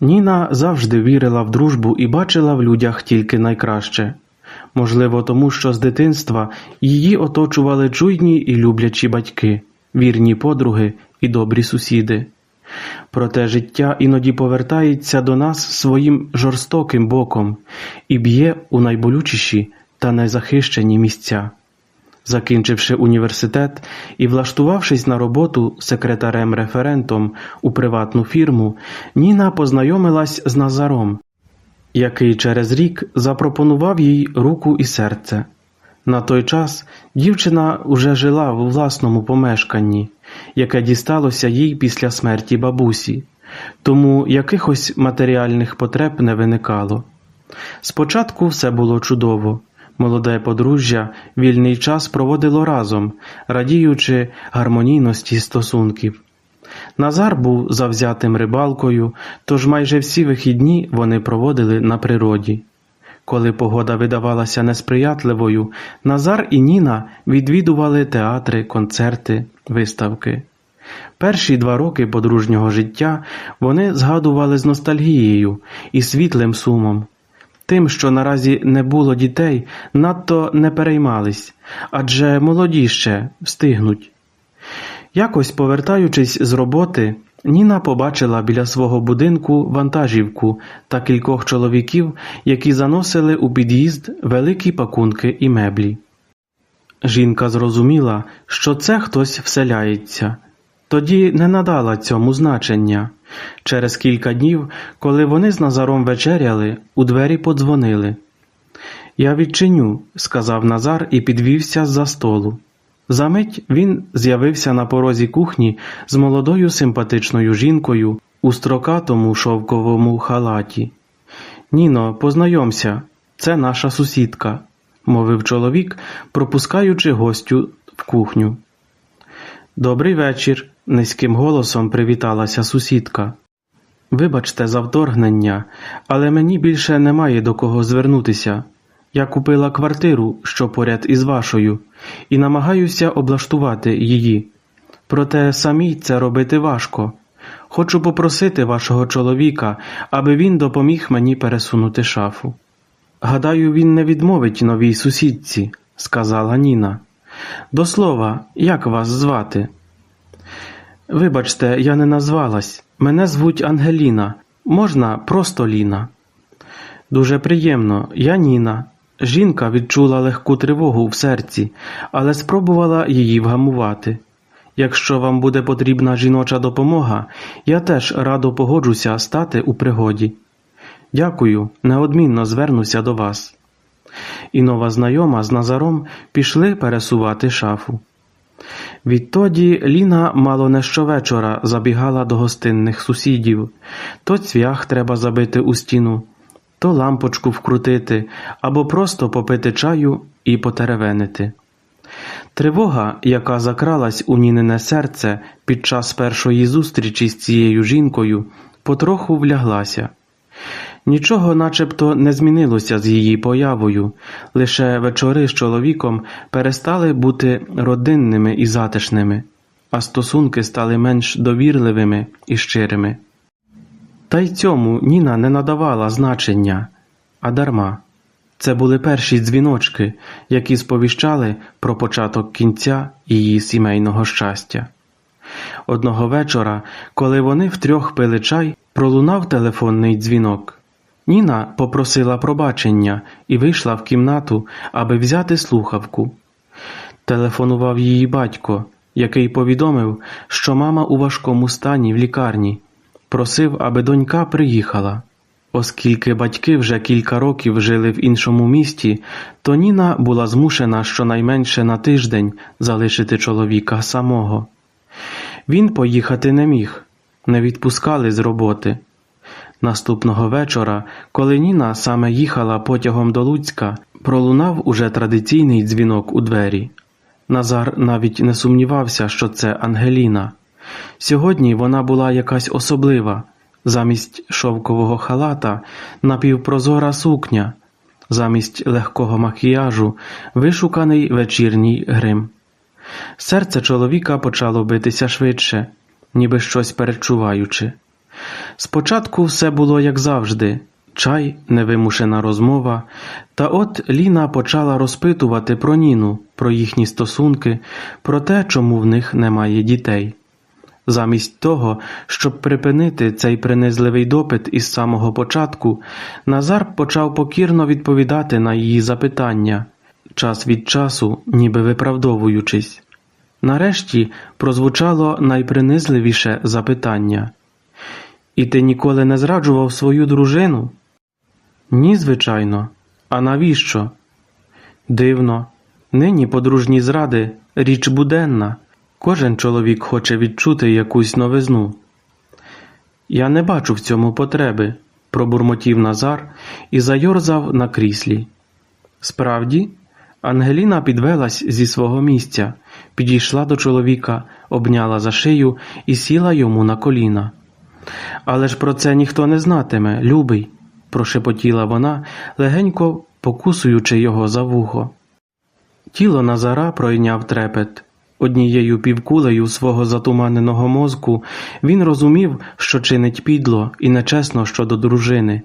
Ніна завжди вірила в дружбу і бачила в людях тільки найкраще. Можливо, тому що з дитинства її оточували чуйні і люблячі батьки, вірні подруги і добрі сусіди. Проте життя іноді повертається до нас своїм жорстоким боком і б'є у найболючіші та найзахищені місця. Закінчивши університет і влаштувавшись на роботу секретарем-референтом у приватну фірму, Ніна познайомилась з Назаром, який через рік запропонував їй руку і серце. На той час дівчина уже жила в власному помешканні, яке дісталося їй після смерті бабусі, тому якихось матеріальних потреб не виникало. Спочатку все було чудово. Молоде подружжя вільний час проводило разом, радіючи гармонійності стосунків. Назар був завзятим рибалкою, тож майже всі вихідні вони проводили на природі. Коли погода видавалася несприятливою, Назар і Ніна відвідували театри, концерти, виставки. Перші два роки подружнього життя вони згадували з ностальгією і світлим сумом. Тим, що наразі не було дітей, надто не переймались, адже молоді ще встигнуть. Якось, повертаючись з роботи, Ніна побачила біля свого будинку вантажівку та кількох чоловіків, які заносили у під'їзд великі пакунки і меблі. Жінка зрозуміла, що це хтось вселяється, тоді не надала цьому значення. Через кілька днів, коли вони з Назаром вечеряли, у двері подзвонили. Я відчиню, сказав Назар і підвівся з-за столу. Замить він з'явився на порозі кухні з молодою симпатичною жінкою у строкатому шовковому халаті. Ніно, познайомся, це наша сусідка, мовив чоловік, пропускаючи гостю в кухню. Добрий вечір, низьким голосом привіталася сусідка. Вибачте за вторгнення, але мені більше немає до кого звернутися. Я купила квартиру, що поряд із вашою, і намагаюся облаштувати її. Проте самій це робити важко. Хочу попросити вашого чоловіка, аби він допоміг мені пересунути шафу. Гадаю, він не відмовить новій сусідці, сказала Ніна. До слова, як вас звати? Вибачте, я не назвалась. Мене звуть Ангеліна. Можна просто Ліна. Дуже приємно, я Ніна. Жінка відчула легку тривогу в серці, але спробувала її вгамувати. Якщо вам буде потрібна жіноча допомога, я теж радо погоджуся стати у пригоді. Дякую, неодмінно звернуся до вас. І нова знайома з Назаром пішли пересувати шафу. Відтоді Ліна мало не щовечора забігала до гостинних сусідів то цвях треба забити у стіну, то лампочку вкрутити або просто попити чаю і потеревенити. Тривога, яка закралась у Нінине серце під час першої зустрічі з цією жінкою, потроху вляглася. Нічого начебто не змінилося з її появою, лише вечори з чоловіком перестали бути родинними і затишними, а стосунки стали менш довірливими і щирими. Та й цьому Ніна не надавала значення, а дарма. Це були перші дзвіночки, які сповіщали про початок кінця її сімейного щастя. Одного вечора, коли вони втрьох пили чай, пролунав телефонний дзвінок. Ніна попросила пробачення і вийшла в кімнату, аби взяти слухавку. Телефонував її батько, який повідомив, що мама у важкому стані в лікарні, просив, аби донька приїхала. Оскільки батьки вже кілька років жили в іншому місті, то Ніна була змушена щонайменше на тиждень залишити чоловіка самого. Він поїхати не міг, не відпускали з роботи. Наступного вечора, коли Ніна саме їхала потягом до Луцька, пролунав уже традиційний дзвінок у двері. Назар навіть не сумнівався, що це Ангеліна. Сьогодні вона була якась особлива. Замість шовкового халата напівпрозора сукня, замість легкого макіяжу вишуканий вечірній грим. Серце чоловіка почало битися швидше, ніби щось перечуваючи. Спочатку все було як завжди чай, невимушена розмова, та от Ліна почала розпитувати про Ніну, про їхні стосунки, про те, чому в них немає дітей. Замість того, щоб припинити цей принизливий допит із самого початку, Назар почав покірно відповідати на її запитання, час від часу, ніби виправдовуючись. Нарешті прозвучало найпринизливіше запитання. І ти ніколи не зраджував свою дружину? Ні, звичайно. А навіщо? Дивно. Нині подружні зради річ буденна. Кожен чоловік хоче відчути якусь новизну. Я не бачу в цьому потреби, пробурмотів Назар і зайорзав на кріслі. Справді, Ангеліна підвелась зі свого місця, підійшла до чоловіка, обняла за шию і сіла йому на коліна. Але ж про це ніхто не знатиме, любий, прошепотіла вона, легенько покусуючи його за вухо. Тіло Назара пройняв трепет. Однією півкулею свого затуманеного мозку він розумів, що чинить підло і нечесно щодо дружини,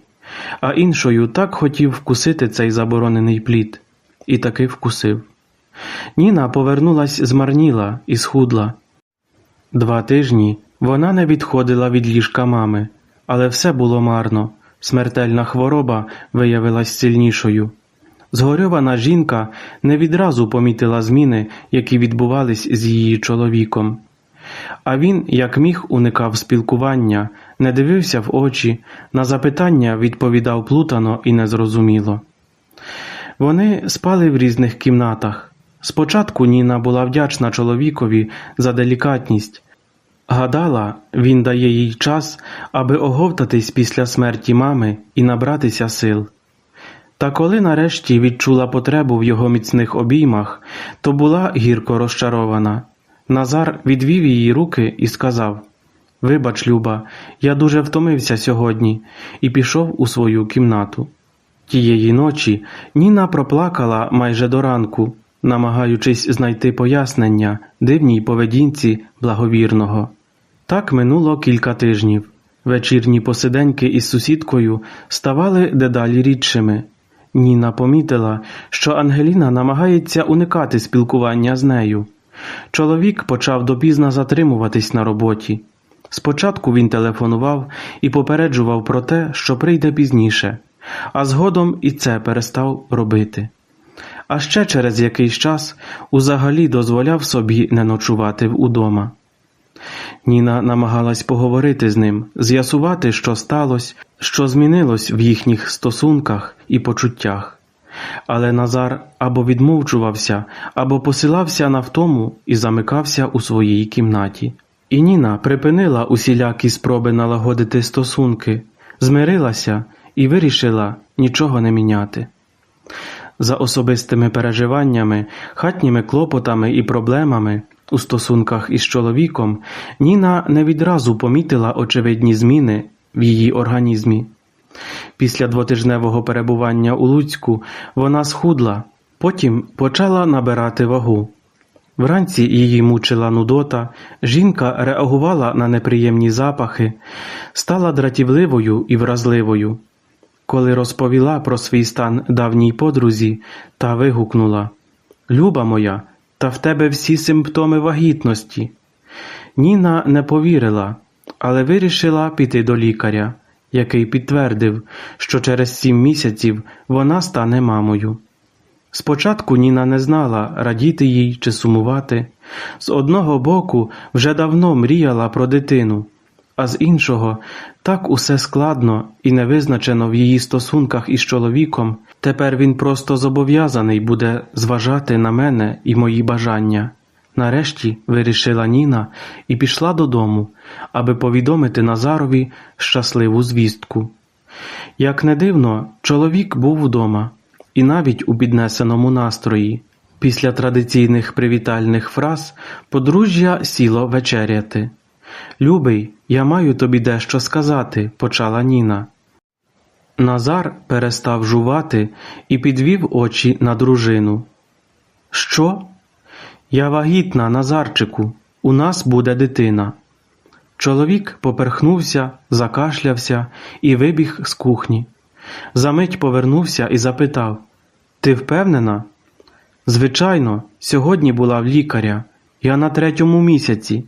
а іншою так хотів вкусити цей заборонений плід, і таки вкусив. Ніна повернулась змарніла і схудла. Два тижні вона не відходила від ліжка мами, але все було марно. Смертельна хвороба виявилась сильнішою. Згорьована жінка не відразу помітила зміни, які відбувались з її чоловіком. А він, як міг, уникав спілкування, не дивився в очі, на запитання відповідав плутано і незрозуміло. Вони спали в різних кімнатах. Спочатку Ніна була вдячна чоловікові за делікатність. Гадала, він дає їй час, аби оговтатись після смерті мами і набратися сил. Та коли нарешті відчула потребу в його міцних обіймах, то була гірко розчарована. Назар відвів її руки і сказав Вибач, Люба, я дуже втомився сьогодні і пішов у свою кімнату. Тієї ночі Ніна проплакала майже до ранку, намагаючись знайти пояснення дивній поведінці благовірного. Так минуло кілька тижнів. Вечірні посиденьки із сусідкою ставали дедалі рідшими. Ніна помітила, що Ангеліна намагається уникати спілкування з нею. Чоловік почав допізно затримуватись на роботі. Спочатку він телефонував і попереджував про те, що прийде пізніше, а згодом і це перестав робити. А ще через якийсь час узагалі дозволяв собі не ночувати удома. Ніна намагалась поговорити з ним, з'ясувати, що сталося, що змінилось в їхніх стосунках і почуттях. Але Назар або відмовчувався, або посилався на втому і замикався у своїй кімнаті. І Ніна припинила усілякі спроби налагодити стосунки, змирилася і вирішила нічого не міняти. За особистими переживаннями, хатніми клопотами і проблемами у стосунках із чоловіком Ніна не відразу помітила очевидні зміни в її організмі. Після двотижневого перебування у Луцьку вона схудла, потім почала набирати вагу. Вранці її мучила нудота, жінка реагувала на неприємні запахи, стала дратівливою і вразливою. Коли розповіла про свій стан давній подрузі, та вигукнула Люба моя, та в тебе всі симптоми вагітності. Ніна не повірила, але вирішила піти до лікаря, який підтвердив, що через сім місяців вона стане мамою. Спочатку Ніна не знала, радіти їй чи сумувати. З одного боку, вже давно мріяла про дитину, а з іншого, так усе складно і невизначено в її стосунках із чоловіком, тепер він просто зобов'язаний буде зважати на мене і мої бажання. Нарешті вирішила Ніна і пішла додому, аби повідомити Назарові щасливу звістку. Як не дивно, чоловік був вдома, і навіть у піднесеному настрої. Після традиційних привітальних фраз подружжя сіло вечеряти. Любий, я маю тобі дещо сказати, почала Ніна. Назар перестав жувати і підвів очі на дружину. Що? Я вагітна, Назарчику, у нас буде дитина. Чоловік поперхнувся, закашлявся і вибіг з кухні. Замить повернувся і запитав Ти впевнена? Звичайно, сьогодні була в лікаря. Я на третьому місяці.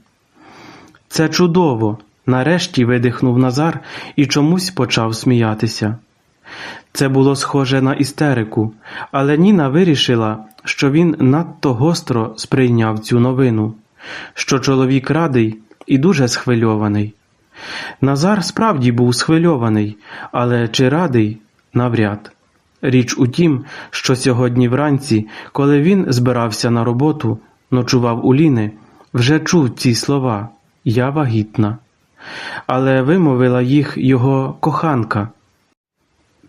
Це чудово. Нарешті видихнув Назар і чомусь почав сміятися. Це було схоже на істерику, але Ніна вирішила, що він надто гостро сприйняв цю новину, що чоловік радий і дуже схвильований. Назар справді був схвильований, але чи радий навряд. Річ у тім, що сьогодні вранці, коли він збирався на роботу, ночував у Ліни, вже чув ці слова Я вагітна. Але вимовила їх його коханка.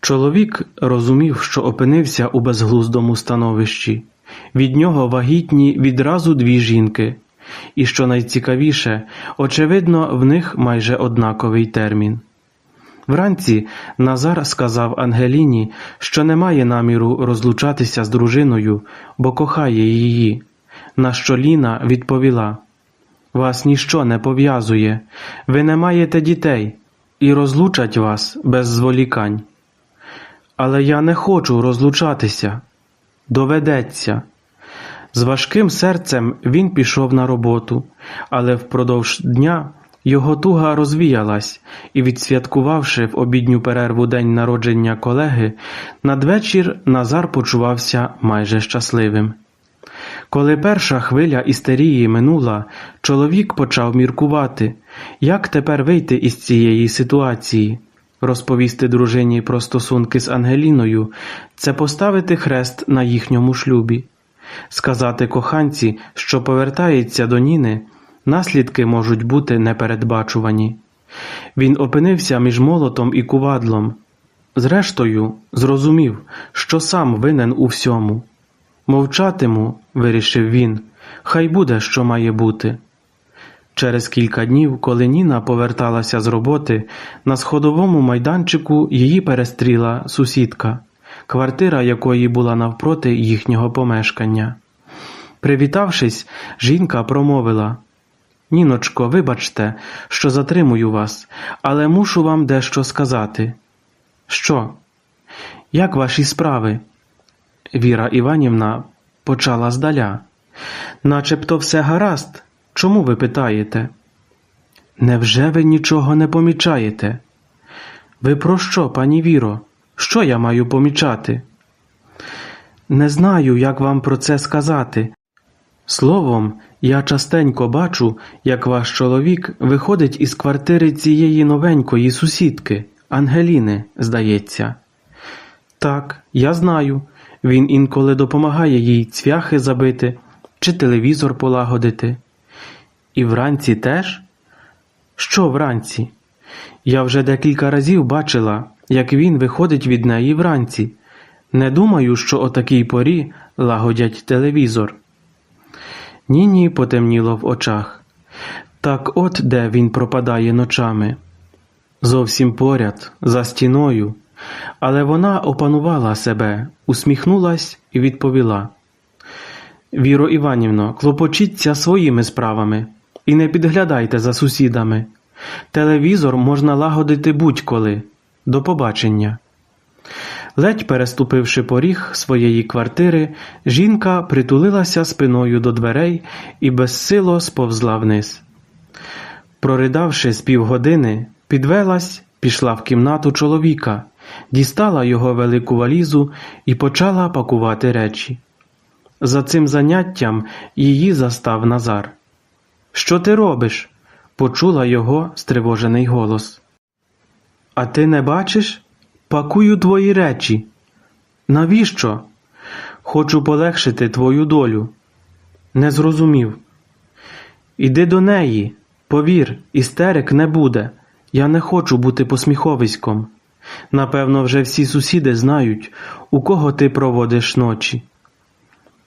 Чоловік розумів, що опинився у безглуздому становищі. Від нього вагітні відразу дві жінки, і що найцікавіше, очевидно, в них майже однаковий термін. Вранці Назар сказав Ангеліні, що не має наміру розлучатися з дружиною, бо кохає її. На що Ліна відповіла Вас ніщо не пов'язує, ви не маєте дітей, і розлучать вас без зволікань. Але я не хочу розлучатися. Доведеться. З важким серцем він пішов на роботу, але впродовж дня його туга розвіялась, і, відсвяткувавши в обідню перерву день народження колеги, надвечір Назар почувався майже щасливим. Коли перша хвиля істерії минула, чоловік почав міркувати, як тепер вийти із цієї ситуації. Розповісти дружині про стосунки з Ангеліною це поставити хрест на їхньому шлюбі. Сказати коханці, що повертається до Ніни, наслідки можуть бути непередбачувані. Він опинився між молотом і кувадлом. Зрештою, зрозумів, що сам винен у всьому. Мовчатиму, вирішив він, хай буде, що має бути. Через кілька днів, коли Ніна поверталася з роботи, на сходовому майданчику її перестріла сусідка, квартира якої була навпроти їхнього помешкання. Привітавшись, жінка промовила Ніночко, вибачте, що затримую вас, але мушу вам дещо сказати. Що? Як ваші справи? Віра Іванівна почала здаля. Начебто все гаразд. Чому ви питаєте? Невже ви нічого не помічаєте? Ви про що, пані Віро? Що я маю помічати? Не знаю, як вам про це сказати. Словом, я частенько бачу, як ваш чоловік виходить із квартири цієї новенької сусідки, Ангеліни, здається. Так, я знаю. Він інколи допомагає їй цвяхи забити чи телевізор полагодити. І вранці теж? Що вранці? Я вже декілька разів бачила, як він виходить від неї вранці. Не думаю, що о такій порі лагодять телевізор. Ніні потемніло в очах. Так от де він пропадає ночами. Зовсім поряд, за стіною. Але вона опанувала себе, усміхнулась і відповіла. Віро Іванівно, клопочіться своїми справами і не підглядайте за сусідами. Телевізор можна лагодити будь-коли. До побачення. Ледь переступивши поріг своєї квартири, жінка притулилася спиною до дверей і безсило сповзла вниз. Проридавши з півгодини, підвелась, пішла в кімнату чоловіка, дістала його велику валізу і почала пакувати речі. За цим заняттям її застав Назар. Що ти робиш? почула його стривожений голос. А ти не бачиш? Пакую твої речі. Навіщо? Хочу полегшити твою долю. Не зрозумів. Іди до неї, повір, істерик не буде. Я не хочу бути посміховиськом. Напевно, вже всі сусіди знають, у кого ти проводиш ночі.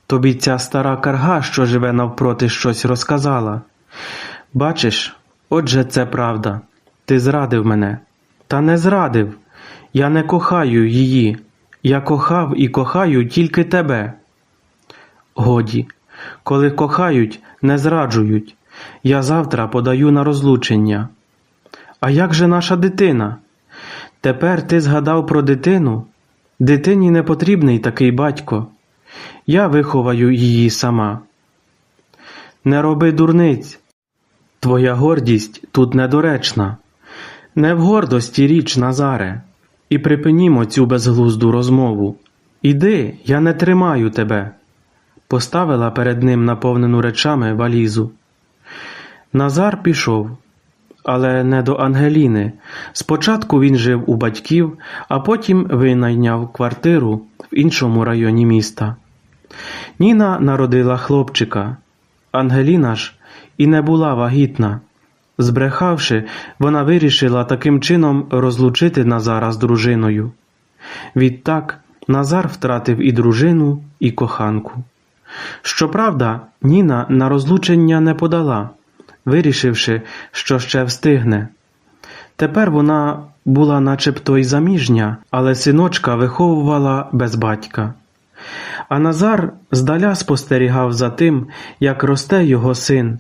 Тобі ця стара карга, що живе навпроти, щось розказала. Бачиш, отже, це правда. Ти зрадив мене. Та не зрадив. Я не кохаю її. Я кохав і кохаю тільки тебе. Годі, коли кохають, не зраджують. Я завтра подаю на розлучення. А як же наша дитина? Тепер ти згадав про дитину? Дитині не потрібний такий батько. Я виховаю її сама. Не роби дурниць. Твоя гордість тут недоречна. Не в гордості річ, Назаре, і припинімо цю безглузду розмову. Іди, я не тримаю тебе. Поставила перед ним наповнену речами валізу. Назар пішов, але не до Ангеліни. Спочатку він жив у батьків, а потім винайняв квартиру в іншому районі міста. Ніна народила хлопчика. Ангеліна ж і не була вагітна. Збрехавши, вона вирішила таким чином розлучити Назара з дружиною. Відтак Назар втратив і дружину, і коханку. Щоправда, Ніна на розлучення не подала, вирішивши, що ще встигне. Тепер вона була начебто й заміжня, але синочка виховувала без батька. А Назар здаля спостерігав за тим, як росте його син,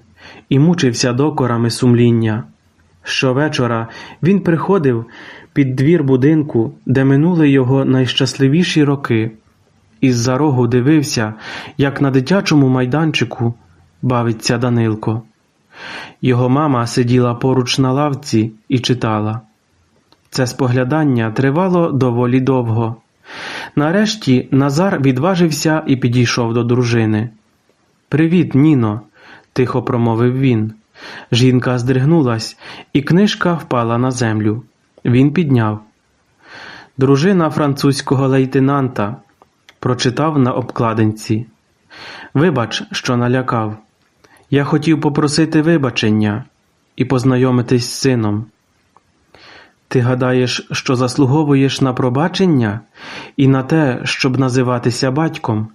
і мучився докорами сумління. Щовечора він приходив під двір будинку, де минули його найщасливіші роки, і з-за рогу дивився, як на дитячому майданчику бавиться Данилко. Його мама сиділа поруч на лавці і читала. Це споглядання тривало доволі довго. Нарешті Назар відважився і підійшов до дружини. Привіт, Ніно, тихо промовив він. Жінка здригнулась, і книжка впала на землю. Він підняв. Дружина французького лейтенанта прочитав на обкладинці. Вибач, що налякав. Я хотів попросити вибачення і познайомитись з сином. Ти гадаєш, що заслуговуєш на пробачення і на те, щоб називатися батьком?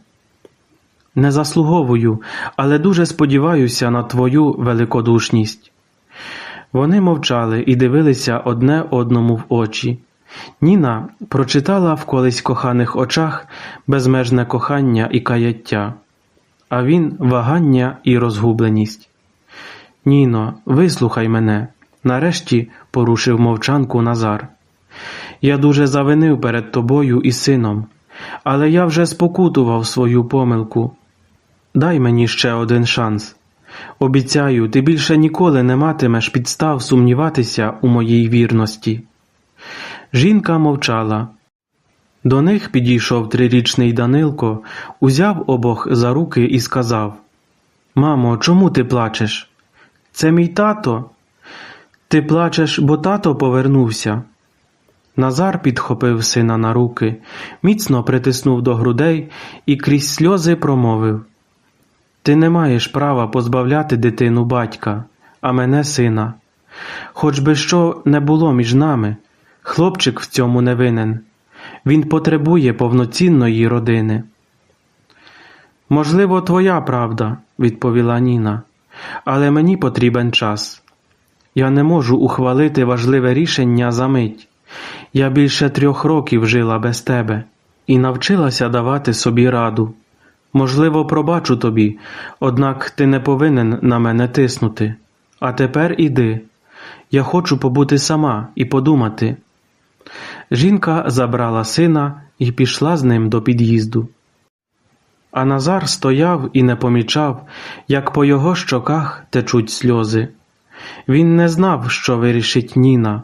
Не заслуговую, але дуже сподіваюся на твою великодушність. Вони мовчали і дивилися одне одному в очі. Ніна прочитала в колись коханих очах безмежне кохання і каяття, а він вагання і розгубленість. Ніно, вислухай мене, нарешті порушив мовчанку Назар. Я дуже завинив перед тобою і сином, але я вже спокутував свою помилку. Дай мені ще один шанс. Обіцяю, ти більше ніколи не матимеш підстав сумніватися у моїй вірності. Жінка мовчала. До них підійшов трирічний Данилко, узяв обох за руки і сказав Мамо, чому ти плачеш? Це мій тато. Ти плачеш, бо тато повернувся. Назар підхопив сина на руки, міцно притиснув до грудей і крізь сльози промовив Ти не маєш права позбавляти дитину батька, а мене сина. Хоч би що не було між нами, хлопчик в цьому не винен. Він потребує повноцінної родини. Можливо, твоя правда, відповіла Ніна, але мені потрібен час. Я не можу ухвалити важливе рішення за мить. Я більше трьох років жила без тебе і навчилася давати собі раду. Можливо, пробачу тобі, однак ти не повинен на мене тиснути. А тепер іди. Я хочу побути сама і подумати. Жінка забрала сина і пішла з ним до під'їзду. А Назар стояв і не помічав, як по його щоках течуть сльози. Він не знав, що вирішить Ніна,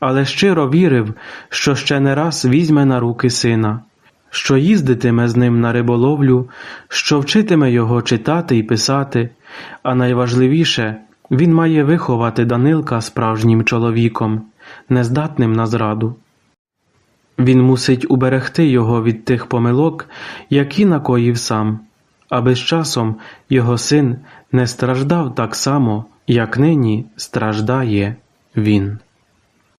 але щиро вірив, що ще не раз візьме на руки сина, що їздитиме з ним на риболовлю, що вчитиме його читати і писати, а найважливіше, він має виховати Данилка справжнім чоловіком, нездатним на зраду. Він мусить уберегти його від тих помилок, які накоїв сам, аби з часом його син не страждав так само, як нині страждає він.